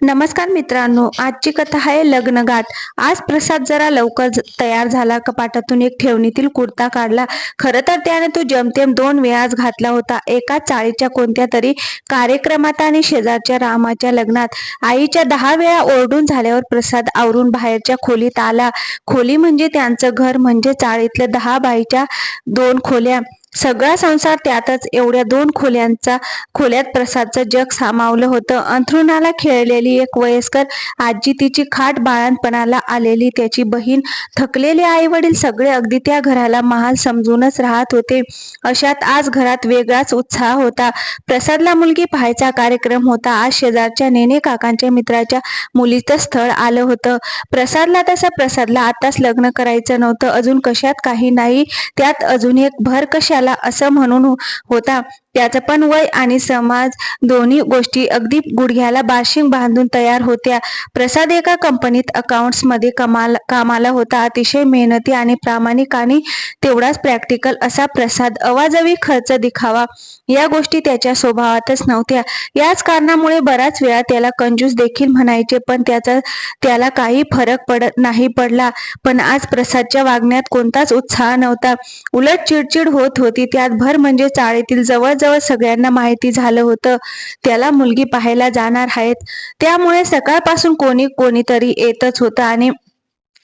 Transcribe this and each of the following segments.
नमस्कार मित्रांनो आजची कथा आहे लग्नगाठ आज प्रसाद जरा लवकर तयार झाला. कपाटातून एक ठेवणीतील कुर्ता काढला. खरं तर त्याने तो जमतेम दोन वेळाच घातला होता. एका चाळीच्या कोणत्या तरी कार्यक्रमात आणि शेजारच्या रामाच्या लग्नात. आईच्या दहा वेळा ओरडून झाल्यावर प्रसाद आवरून बाहेरच्या खोलीत आला. खोली म्हणजे त्यांचं घर म्हणजे चाळीतल्या दहा बाईच्या दोन खोल्या. सगळा संसार त्यातच एवढ्या दोन खोल्यांचा खोल्यात प्रसादचं जग सामावलं होतं. अंथरुणाला खेळलेली एक वयस्कर आजी तिची खाट बाळणपणाला आलेली त्याची बहीण थकलेले आई वडील सगळे अगदी त्या घराला महाल समजूनच राहत होते. अशात आज घरात वेगळाच उत्साह होता. प्रसादला मुलगी पाहायचा कार्यक्रम होता. आज शेजारच्या नेने काकांच्या मित्राच्या मुलीचं स्थळ आलं होतं. प्रसादला तसं प्रसादला आताच लग्न करायचं नव्हतं. अजून कशात काही नाही. त्यात अजून एक भर कशाला असं म्हणून होता. त्याचं पण वय आणि समाज दोन्ही गोष्टी अगदी गुडघ्याला बाशिंग बांधून तयार होत्या. प्रसाद एका कंपनीत अकाउंट्समध्ये कमाल कामाला होता. अतिशय मेहनती आणि प्रामाणिक आणि तेवढाच प्रॅक्टिकल असा प्रसाद अवाजवी खर्च दिखावा. या गोष्टी त्याच्या स्वभावातच नव्हत्या. याच कारणामुळे बराच वेळा त्याला कंजूस देखील म्हणायचे पण त्याचा त्याला काही फरक पडत नाही पडला. पण आज प्रसादच्या वागण्यात कोणताच उत्साह नव्हता. उलट चिडचिड होत होती. त्यात भर म्हणजे चाळीतील जवळजवळ सगळ्यांना माहिती झालं होतं. त्याला मुलगी पाहायला जाणार आहेत. त्यामुळे सकाळपासून कोणी कोणीतरी येतच होतं आणि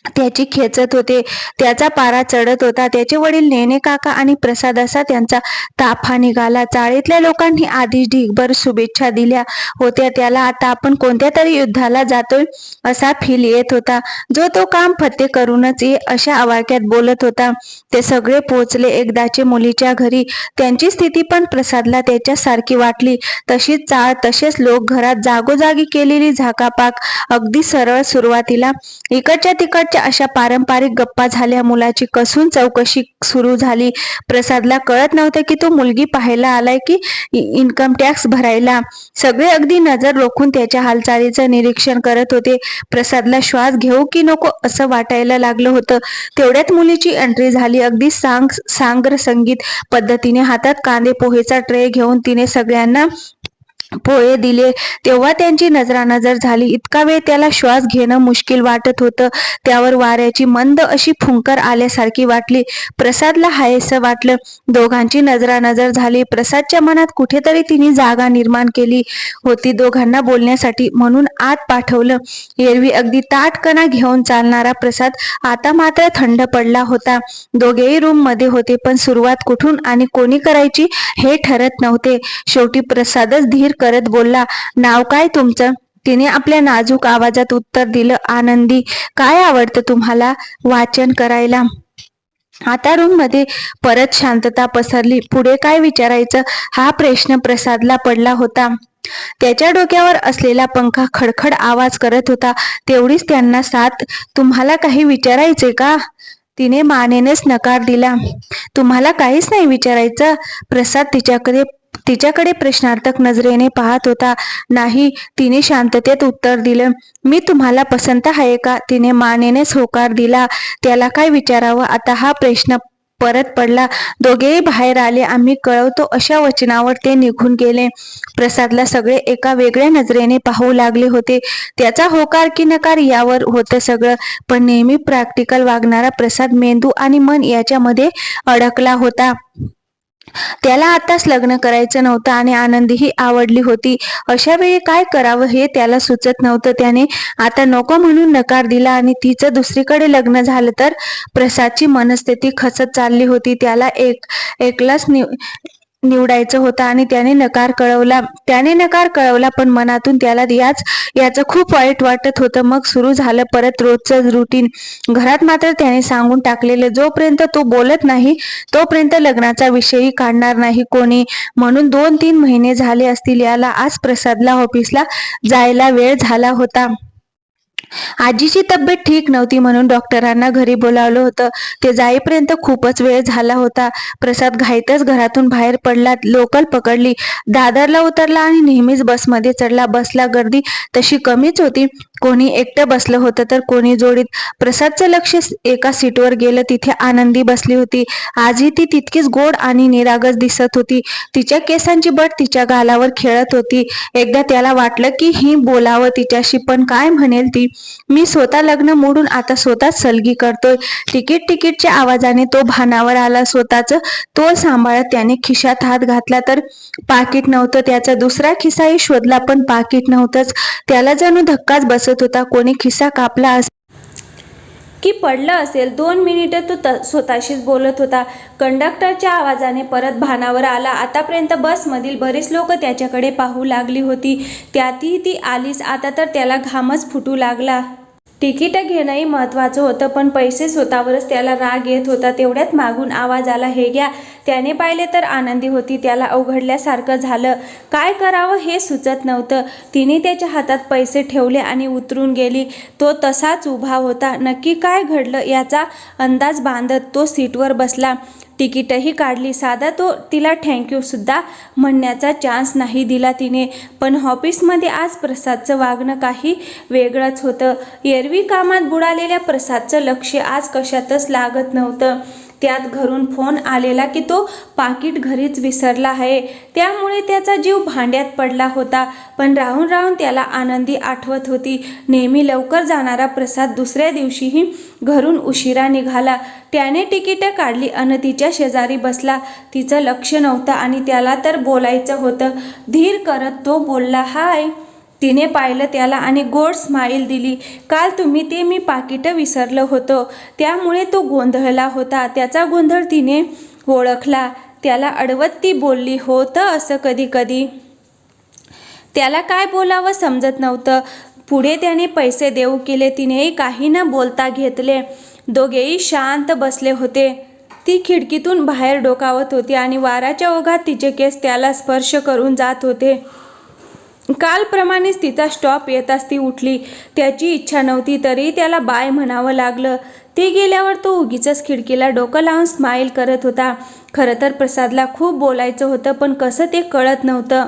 त्याची खेचत होते. त्याचा पारा चढत होता. त्याचे वडील नेने काका आणि प्रसाद असा त्यांचा ताफा निघाला. चाळीतल्या लोकांनी आधीच ढीगभर शुभेच्छा दिल्या होत्या. त्याला आता आपण कोणत्या तरी युद्धाला जातोय असा फील येत होता. जो तो काम फत्ते करूनच ये अशा आवाक्यात बोलत होता. ते सगळे पोहोचले. एकदाचे मुलीच्या घरी त्यांची स्थिती पण प्रसादला त्याच्यासारखी वाटली. तशीच चाळ तसेच लोक घरात जागोजागी केलेली झाकापाक अगदी सरळ सुरुवातीला. इकडच्या तिकडच्या अशा पारंपरिक गप्पा झाल्या. मुलाची कसून चौकशी सुरू झाली. प्रसादला कळत नव्हतं की तो मुलगी पाहायला आलाय की इन्कम टॅक्स भरायला. सगळे अगदी नजर रोखून त्याच्या हालचालीचं निरीक्षण करत होते. प्रसादला श्वास घेऊ की नको असं वाटायला लागलं होतं. तेवढ्यात मुलीची एंट्री झाली. अगदी सांग सांग्र संगीत पद्धतीने हातात कांदे पोहेचा ट्रे घेऊन तिने सगळ्यांना पोहे दिले तेव्हा त्यांची नजरानजर झाली. इतका वेळ त्याला श्वास घेणं मुश्किल वाटत होतं. त्यावर वाऱ्याची मंद अशी फुंकर आल्यासारखी वाटली. प्रसादला हायसं वाटलं. दोघांची नजरानजर झाली. प्रसादच्या मनात कुठेतरी तिने जागा निर्माण केली होती दोघांना बोलण्यासाठी. म्हणून आत पाठवलं. एरवी अगदी ताटकणा घेऊन चालणारा प्रसाद आता मात्र थंड पडला होता. दोघेही रूममध्ये होते पण सुरुवात कुठून आणि कोणी करायची हे ठरत नव्हते. शेवटी प्रसादच धीर करत बोलला नाव काय तुमचं? तिने आपल्या नाजूक आवाजात उत्तर दिलं आनंदी काय आवडतं तुम्हाला वाचन करायला? आता रूममध्ये परत शांतता पसरली. पुढे काय विचारायचं? हा प्रश्न प्रसादला पडला होता. त्याच्या डोक्यावर असलेला पंखा खडखड आवाज करत होता. तेवढीच त्यांना साथ तुम्हाला काही विचारायचे का? तिने मानेनेच नकार दिला. तुम्हाला काहीच नाही विचारायचं? प्रसाद तिच्याकडे तिच्याकडे प्रश्नार्थक नजरेने पाहत होता. नाही तिने शांततेत उत्तर दिलं. मी तुम्हाला पसंत आहे का? तिने मानेनेच होकार दिला. त्याला काय विचारावं? आता हा प्रश्न परत पडला. दोघेही बाहेर आले. आम्ही कळवतो अशा वचनावर ते निघून गेले. प्रसादला सगळे एका वेगळ्या नजरेने पाहू लागले होते. त्याचा होकार की नकार यावर होतं सगळं. पण नेहमी प्रॅक्टिकल वागणारा प्रसाद मेंदू आणि मन याच्यामध्ये अडकला होता. त्याला आताच लग्न करायचं नव्हतं आणि आनंदीही आवडली होती. अशा वेळी काय करावं हे त्याला सुचत नव्हतं. त्याने आता नको म्हणून नकार दिला आणि तिचं दुसरीकडे लग्न झालं तर प्रसादची मनस्थिती खचत चालली होती. त्याला एक एकलाच निवडायचं होतं आणि त्याने नकार कळवला. त्याने नकार कळवला पण मनातून त्याला याच याचं खूप वाईट वाटत होतं. मग सुरू झालं परत रोजचं रुटीन घरात मात्र त्याने सांगून टाकलेलं जोपर्यंत तो बोलत नाही तोपर्यंत लग्नाचा विषयही काढणार नाही कोणी. म्हणून दोन तीन महिने झाले असतील याला. आज प्रसादला ऑफिसला जायला वेळ झाला होता. आजीची तब्येत ठीक नव्हती म्हणून डॉक्टरांना घरी बोलावलं होतं. ते जाईपर्यंत खूपच वेळ झाला होता. प्रसाद घाईतच घरातून बाहेर पडला लोकल पकडली. दादरला उतरला आणि नेहमीच बसमध्ये चढला. बसला गर्दी तशी कमीच होती. कोणी एकटं बसलं होतं तर कोणी जोडीत. प्रसादचं लक्ष एका सीटवर गेलं. तिथे आनंदी बसली होती. आजही ती तितकीच गोड आणि निरागस दिसत होती. तिच्या केसांची बट तिच्या गालावर खेळत होती. एकदा त्याला वाटलं की ही बोलावं तिच्याशी. पण काय म्हणेल ती? मी स्वतः लग्न मोडून आता स्वतःच सलगी करतोय. तिकीट तिकीटच्या आवाजाने तो भानावर आला. स्वतःच तोल सांभाळत त्याने खिशात हात घातला तर पाकिट नव्हतं. त्याचा दुसरा खिसाही शोधला पण पाकिट नव्हतंच. त्याला जणू धक्काच बसत होता. कोणी खिसा कापला की पडलं असेल दोन मिनिटं तो त स्वतःशीच बोलत होता. कंडक्टरच्या आवाजाने परत भानावर आला. आतापर्यंत बसमधील बरीच लोक त्याच्याकडे पाहू लागली होती. त्यातही ती आलीच. आता तर त्याला घामच फुटू लागला. तिकीट घेणंही महत्त्वाचं होतं पण पैसे स्वतःवरच त्याला राग येत होता. तेवढ्यात मागून आवाज आला हे घ्या. त्याने पाहिले तर आनंदी होती. त्याला अवघडल्यासारखं झालं. काय करावं हे सुचत नव्हतं. तिने त्याच्या हातात पैसे ठेवले आणि उतरून गेली. तो तसाच उभा होता. नक्की काय घडलं याचा अंदाज बांधत तो सीटवर बसला. तिकीटही काढली. साधा तो तिला थँक्यूसुद्धा म्हणण्याचा चान्स नाही दिला तिने. पण ऑफिसमध्ये आज प्रसादचं वागणं काही वेगळंच होतं. एरवी कामात बुडालेल्या प्रसादचं लक्ष आज कशातच लागत नव्हतं. त्यात घरून फोन आलेला की तो पाकिट घरीच विसरला आहे. त्यामुळे त्याचा जीव भांड्यात पडला होता. पण राहून राहून त्याला आनंदी आठवत होती. नेहमी लवकर जाणारा प्रसाद दुसऱ्या दिवशीही घरून उशिरा निघाला. त्याने तिकीटं काढली आणि तिच्या शेजारी बसला. तिचं लक्ष नव्हतं आणि त्याला तर बोलायचं होतं. धीर करत तो बोलला हाय. तिने पाहिलं त्याला आणि गोड स्माईल दिली. काल तुम्ही ते मी पाकिटं विसरलं होतं. त्यामुळे तो गोंधळला होता. त्याचा गोंधळ तिने ओळखला. त्याला अडवत ती बोलली होतं असं कधी कधी. त्याला काय बोलावं समजत नव्हतं. पुढे त्याने पैसे देऊ केले. तिनेही काही न बोलता घेतले. दोघेही शांत बसले होते. ती खिडकीतून बाहेर डोकावत होती आणि वाराच्या ओघात तिचे केस त्याला स्पर्श करून जात होते. कालप्रमाणेच तिचा स्टॉप येताच ती उठली. त्याची इच्छा नव्हती तरी त्याला बाय म्हणावं लागलं. ती गेल्यावर तो उगीच खिडकीला डोकं लावून स्माईल करत होता. खरं तर प्रसादला खूप बोलायचं होतं पण कसं ते कळत नव्हतं.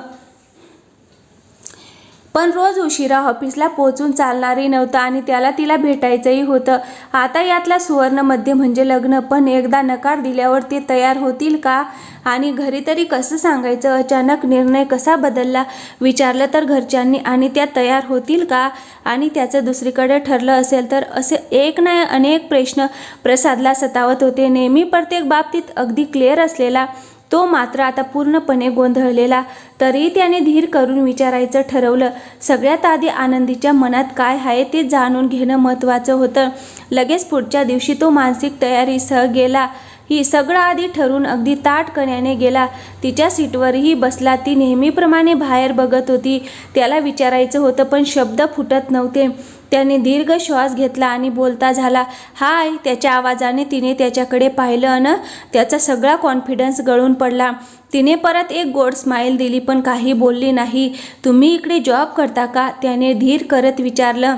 पण रोज उशिरा ऑफिसला पोहोचून चालणारही नव्हतं आणि त्याला तिला भेटायचंही होतं. आता यातला सुवर्णमध्ये म्हणजे लग्न. पण एकदा नकार दिल्यावर ते तयार होतील का? आणि घरी तरी कसं सांगायचं? अचानक निर्णय कसा बदलला? विचारलं तर घरच्यांनी आणि त्या तयार होतील का? आणि त्याचं दुसरीकडे ठरलं असेल तर असे एक नाही अनेक प्रश्न प्रसादला सतावत होते. नेहमी प्रत्येक बाबतीत अगदी क्लिअर असलेला तो मात्र आता पूर्णपणे गोंधळलेला. तरीही त्याने धीर करून विचारायचं ठरवलं सगळ्यात आधी आनंदीच्या मनात काय आहे ते जाणून घेणं महत्त्वाचं होतं. लगेच पुढच्या दिवशी तो मानसिक तयारीसह गेला. ही सगळं आधी ठरून अगदी ताटकण्याने गेला. तिच्या सीटवरही बसला. ती नेहमीप्रमाणे बाहेर बघत होती. त्याला विचारायचं होतं पण शब्द फुटत नव्हते. त्याने दीर्घ श्वास घेतला आणि बोलता झाला हाय त्याच्या आवाजाने तिने त्याच्याकडे पाहिलं अन त्याचा सगळा कॉन्फिडन्स गळून पडला. तिने परत एक गोड स्माईल दिली पण काही बोलली नाही. तुम्ही इकडे जॉब करता का? त्याने धीर करत विचारलं.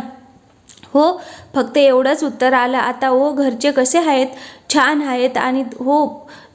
हो फक्त एवढंच उत्तर आलं. आता ओ घरचे कसे आहेत? छान आहेत आणि हो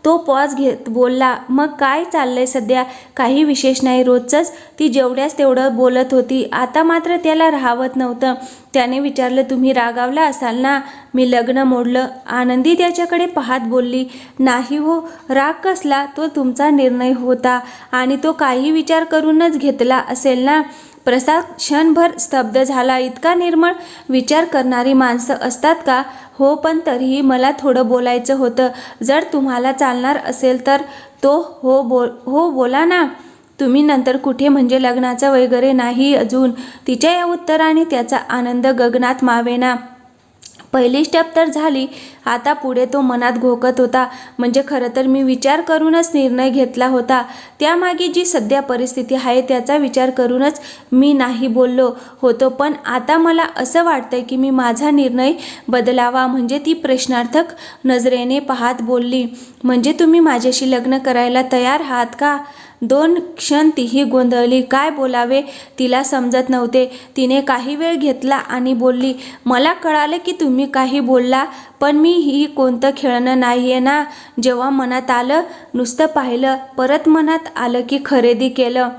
तो पॉज घेत बोलला मग काय चाललंय सध्या? काही विशेष नाही रोजचंच. ती जेवढ्याच तेवढं बोलत होती. आता मात्र त्याला राहावत नव्हतं. त्याने विचारलं तुम्ही रागावला असाल ना? मी लग्न मोडलं. आनंदी त्याच्याकडे पाहत बोलली नाही हो राग कसला? तो तुमचा निर्णय होता आणि तो काही विचार करूनच घेतला असेल ना? प्रसाद क्षणभर स्तब्ध झाला. इतका निर्मळ विचार करणारी माणसं असतात का? हो पण तरीही मला थोडं बोलायचं होतं. जर तुम्हाला चालणार असेल तर तो हो बोल हो बोला ना. तुम्ही नंतर कुठे म्हणजे लग्नाचं वगैरे नाही अजून. तिच्या या उत्तराने त्याचा आनंद गगनात मावेना. पहिली स्टेप तर झाली. आता पुढे तो मनात घोकत होता. म्हणजे खरं तर मी विचार करूनच निर्णय घेतला होता. त्यामागे जी सध्या परिस्थिती आहे त्याचा विचार करूनच मी नाही बोललो होतो. पण आता मला असं वाटतंय की मी माझा निर्णय बदलावा म्हणजे ती प्रश्नार्थक नजरेने पाहत बोलली. म्हणजे तुम्ही माझ्याशी लग्न करायला तयार आहात का? दोन क्षण तीही गोंधळली. काय बोलावे? तिला समजत नव्हते. तिने काही वेळ घेतला आणि बोलली मला कळालं की तुम्ही काही बोलला पण मी ही कोणतं खेळणं नाही आहे ना जेव्हा मनात आलं नुसतं पाहिलं परत मनात आलं की खरेदी केलं.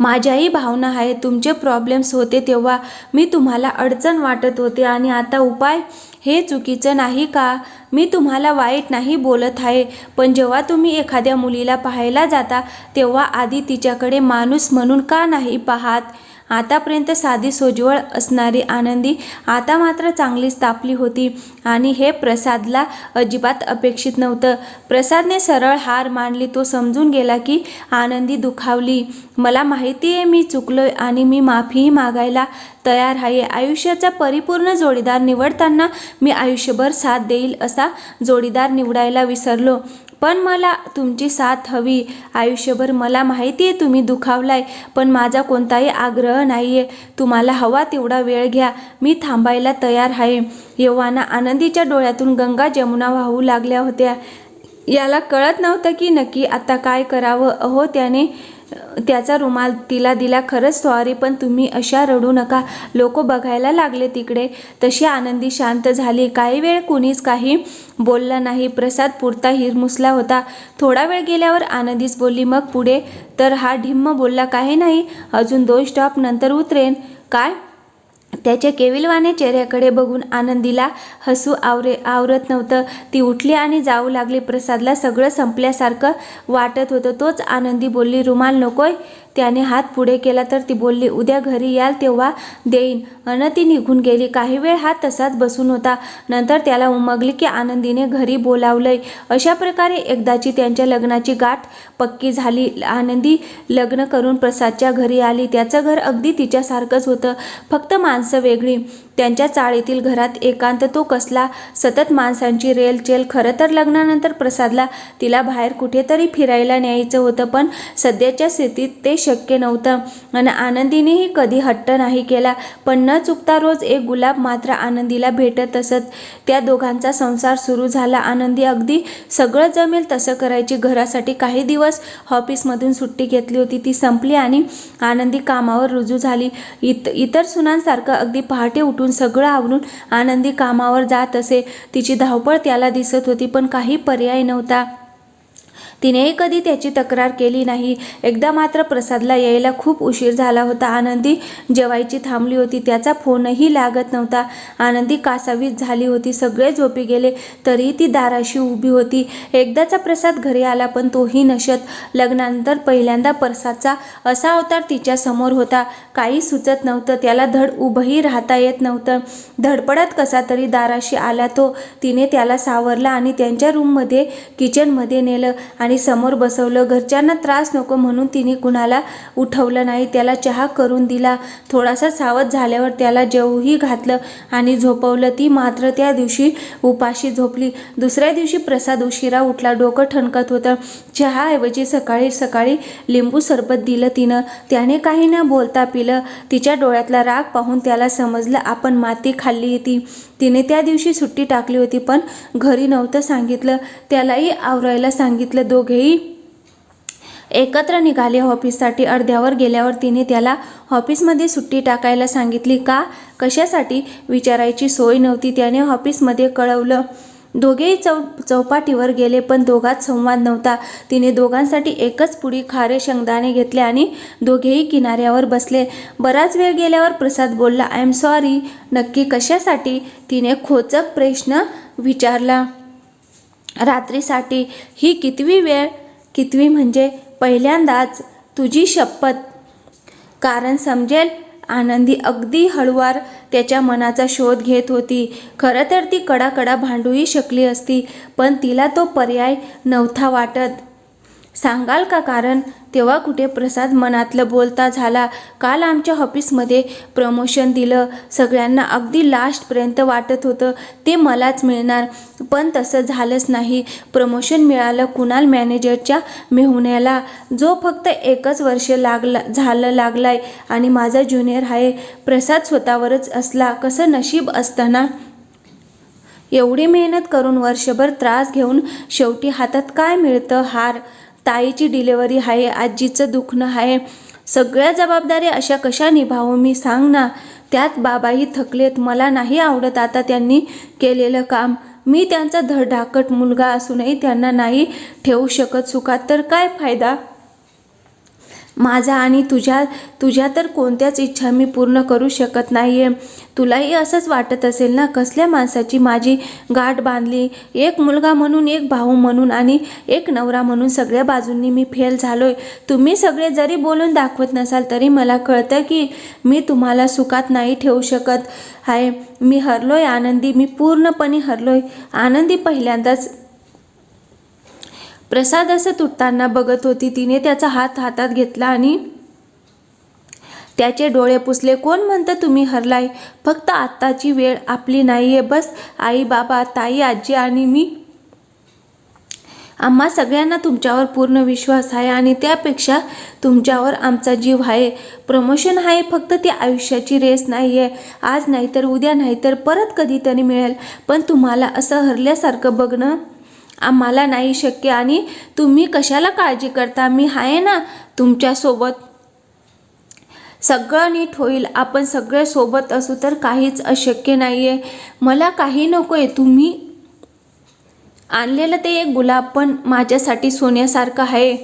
माझ्याही भावना आहे तुमचे प्रॉब्लेम्स होते तेव्हा मी तुम्हाला अडचण वाटत होते आणि आता उपाय हे चुकीचं नाही का? मी तुम्हाला वाईट नाही बोलत आहे पण जेव्हा तुम्ही एखाद्या मुलीला पाहायला जाता तेव्हा आधी तिच्याकडे माणूस म्हणून का नाही पाहात? आतापर्यंत साधी सोज्वळ असणारी आनंदी आता मात्र चांगलीच तापली होती. आणि हे प्रसादला अजिबात अपेक्षित नव्हतं. प्रसादने सरळ हार मानली. तो समजून गेला की आनंदी दुखावली. मला माहिती आहे मी चुकलोय आणि मी माफीही मागायला तयार आहे. आयुष्याचा परिपूर्ण जोडीदार निवडताना मी आयुष्यभर साथ देईल असा जोडीदार निवडायला विसरलो. पण मला तुमची साथ हवी. आयुष्यभर मला माहिती आहे तुम्ही दुखावलाय पण माझा कोणताही आग्रह नाही आहे तुम्हाला हवा तेवढा वेळ घ्या. मी थांबायला तयार आहे. येव्हाना आनंदीच्या डोळ्यातून गंगा जमुना वाहू लागल्या होत्या. याला कळत नव्हतं की नक्की आता काय करावं. अहो त्याने त्याचा रुमाल तिला दिला खरंच सॉरी पण तुम्ही अशा रडू नका. लोक बघायला लागले तिकडे. तशी आनंदी शांत झाली. काही वेळ कुणीच काही बोललं नाही. प्रसाद पुरता हिरमुसला होता. थोडा वेळ गेल्यावर आनंदीच बोलली मग पुढे? तर हा ढिम्म बोलला काही नाही. अजून दोन स्टॉप नंतर उतरेन. काय? त्याच्या केविलवाने चेहऱ्याकडे बघून आनंदीला हसू आवरे आवरत नव्हतं. ती उठली आणि जाऊ लागली. प्रसादला सगळं संपल्यासारखं वाटत होतं. तोच आनंदी बोलली रुमाल नकोय? त्याने हात पुढे केला तर ती बोलली उद्या घरी याल तेव्हा देईन. अन ती निघून गेली. काही वेळ हा तसाच बसून होता. नंतर त्याला उमगली की आनंदीने घरी बोलावलंय. अशा प्रकारे एकदाची त्यांच्या लग्नाची गाठ पक्की झाली. आनंदी लग्न करून प्रसादच्या घरी आली. त्याचं घर अगदी तिच्यासारखंच होतं. फक्त माणसं वेगळी. त्यांच्या चाळीतील घरात एकांत तो कसला. सतत माणसांची रेलचेल खरं तर लग्नानंतर प्रसादला तिला बाहेर कुठेतरी फिरायला न्यायचं होतं पण सध्याच्या स्थितीत ते शक्य नव्हतं. आणि आनंदीनेही कधी हट्ट नाही केला पण न चुकता रोज एक गुलाब मात्र आनंदीला भेटत असत. त्या दोघांचा संसार सुरू झाला. आनंदी अगदी सगळं जमेल तसं करायची घरासाठी काही दिवस ऑफिसमधून सुट्टी घेतली होती ती संपली आणि आनंदी कामावर रुजू झाली. इत इतर सुनांसारखं अगदी पहाटे उठून सगळं आवरून आनंदी कामावर जात असे. तिची धावपळ त्याला दिसत होती पण काही पर्याय नव्हता. तिनेही कधी त्याची तक्रार केली नाही. एकदा मात्र प्रसादला यायला खूप उशीर झाला होता. आनंदी जेवायची थांबली होती. त्याचा फोनही लागत नव्हता. आनंदी कासावीस झाली होती. सगळे झोपी गेले तरीही ती दाराशी उभी होती. एकदाचा प्रसाद घरी आला पण तोही नशत. लग्नानंतर पहिल्यांदा प्रसादचा असा अवतार तिच्या समोर होता. काही सुचत नव्हतं. त्याला धड उभंही राहता येत नव्हतं. धडपडत कसा तरी दाराशी आला तो. तिने त्याला सावरला आणि त्यांच्या रूममध्ये किचनमध्ये नेलं. आणि समोर बसवलं. घरच्यांना त्रास नको म्हणून तिने कुणाला उठवलं नाही. त्याला चहा करून दिला. थोडासा सावध झाल्यावर त्याला जेवूही घातलं आणि झोपवलं. ती मात्र त्या दिवशी उपाशी झोपली. दुसऱ्या दिवशी प्रसाद उशिरा उठला. डोकं ठणकत होतं. चहाऐवजी सकाळी सकाळी लिंबू सरबत दिलं तिनं. त्याने काही न बोलता पिलं. तिच्या डोळ्यातला राग पाहून त्याला समजलं आपण माती खाल्ली ती. तिने त्या दिवशी सुट्टी टाकली होती पण घरी नव्हतं सांगितलं. त्यालाही आवरायला सांगितलं. दोघेही एकत्र निघाले ऑफिससाठी. अर्ध्यावर गेल्यावर तिने त्याला ऑफिसमध्ये सुट्टी टाकायला सांगितली. का? कशासाठी? विचारायची सोय नव्हती. त्याने ऑफिसमध्ये कळवलं. दोघेही चौ चौपाटीवर गेले पण दोघात संवाद नव्हता. तिने दोघांसाठी एकच पुडी खारे शेंगदाणे घेतले आणि दोघेही किनाऱ्यावर बसले. बराच वेळ गेल्यावर प्रसाद बोलला आय एम सॉरी नक्की कशासाठी? तिने खोचक प्रश्न विचारला. रात्रीसाठी. ही कितवी वेळ? कितवी म्हणजे? पहिल्यांदाच. तुझी शपथ. कारण समजेल. आनंदी अगदी हळुवार त्याच्या मनाचा शोध घेत होती. खरं तर ती कडाकडा भांडूही शकली असती पण तिला तो पर्याय नव्हता वाटत. सांगाल का? कारण तेव्हा कुठे प्रसाद मनातलं बोलता झाला. काल आमच्या ऑफिसमध्ये प्रमोशन दिलं. सगळ्यांना अगदी लास्टपर्यंत वाटत होतं. ते मलाच मिळणार. पण तसं झालंच नाही. प्रमोशन मिळालं कुणाल मॅनेजरच्या मेहुण्याला. जो फक्त एकच वर्ष लागला झालं लागलाय. आणि माझा ज्युनियर आहे प्रसाद स्वतःवरच असला. कसं नशीब असताना? एवढी मेहनत करून वर्षभर त्रास घेऊन शेवटी हातात काय मिळतं? हार. ताईची डिलेवरी आहे आजीचं दुखणं आहे. सगळ्या जबाबदारी अशा कशा निभावू मी सांग ना. त्यात बाबाही थकलेत मला नाही आवडत आता त्यांनी केलेलं काम. मी त्यांचा धडधाकट मुलगा असूनही त्यांना नाही ठेवू शकत सुखात तर काय फायदा? माझा आणि तुझ्या तुझ्या तर कोणत्याच इच्छा मी पूर्ण करू शकत नाही आहे तुलाही असंच वाटत असेल ना? कसल्या माणसाची माझी गाठ बांधली? एक मुलगा म्हणून एक भाऊ म्हणून आणि एक नवरा म्हणून सगळ्या बाजूंनी मी फेल झालो आहे तुम्ही सगळे जरी बोलून दाखवत नसाल तरी मला कळतं की मी तुम्हाला सुखात नाही ठेवू शकत. आहे मी हरलो आहे आनंदी मी पूर्णपणे हरलो आहे आनंदी पहिल्यांदाच प्रसाद असं तुटताना बघत होती. तिने त्याचा हात हातात घेतला आणि त्याचे डोळे पुसले. कोण म्हणतं तुम्ही हरलाय? फक्त आत्ताची वेळ आपली नाही आहे बस आई बाबा ताई आजी आणि मी. आम्हा सगळ्यांना तुमच्यावर पूर्ण विश्वास आहे आणि त्यापेक्षा तुमच्यावर आमचा जीव आहे. प्रमोशन आहे फक्त ती आयुष्याची रेस नाही आहे आज नाही तर उद्या नाहीतर परत कधीतरी मिळेल. पण तुम्हाला असं हरल्यासारखं बघणं आम्हाला नाही शक्य. आणि तुम्ही कशाला काळजी करता? मी आहे ना तुमच्यासोबत. सगळं नीट होईल. आपण सगळे सोबत असू तर काहीच अशक्य नाही आहे मला काही नको आहे तुम्ही आणलेलं ते एक गुलाब पण माझ्यासाठी सोन्यासारखं आहे.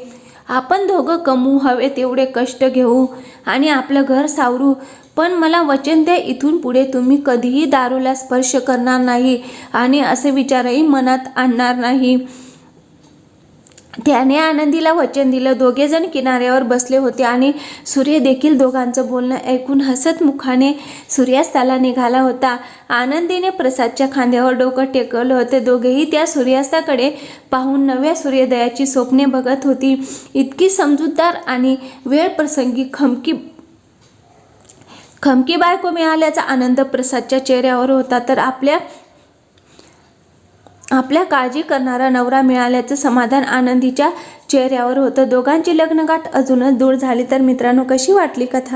आपण दोघं कमवू हवे तेवढे कष्ट घेऊ आणि आपलं घर सावरू. पण मला वचन द्या इथून पुढे तुम्ही कधीही दारूला स्पर्श करणार नाही आणि असे विचारही मनात आणणार नाही. त्याने आनंदीला वचन दिलं. दोघेजण किनाऱ्यावर बसले होते आणि सूर्य देखील दोघांचं बोलणं ऐकून हसत मुखाने सूर्यास्ताला निघाला होता. आनंदीने प्रसादच्या खांद्यावर डोकं टेकवलं होते. दोघेही त्या सूर्यास्ताकडे पाहून नव्या सूर्योदयाची स्वप्ने बघत होती. इतकी समजूतदार आणि वेळ प्रसंगी खमकी खमकी बायको मिळाल्याचा आनंद प्रसादच्या चेहऱ्यावर होता. तर आपल्या आपल्या काळजी करणारा नवरा मिळाल्याचं समाधान आनंदीच्या चेहऱ्यावर होतं. दोघांची लग्नगाठ अजूनच दूर झाली. तर मित्रांनो कशी वाटली कथा?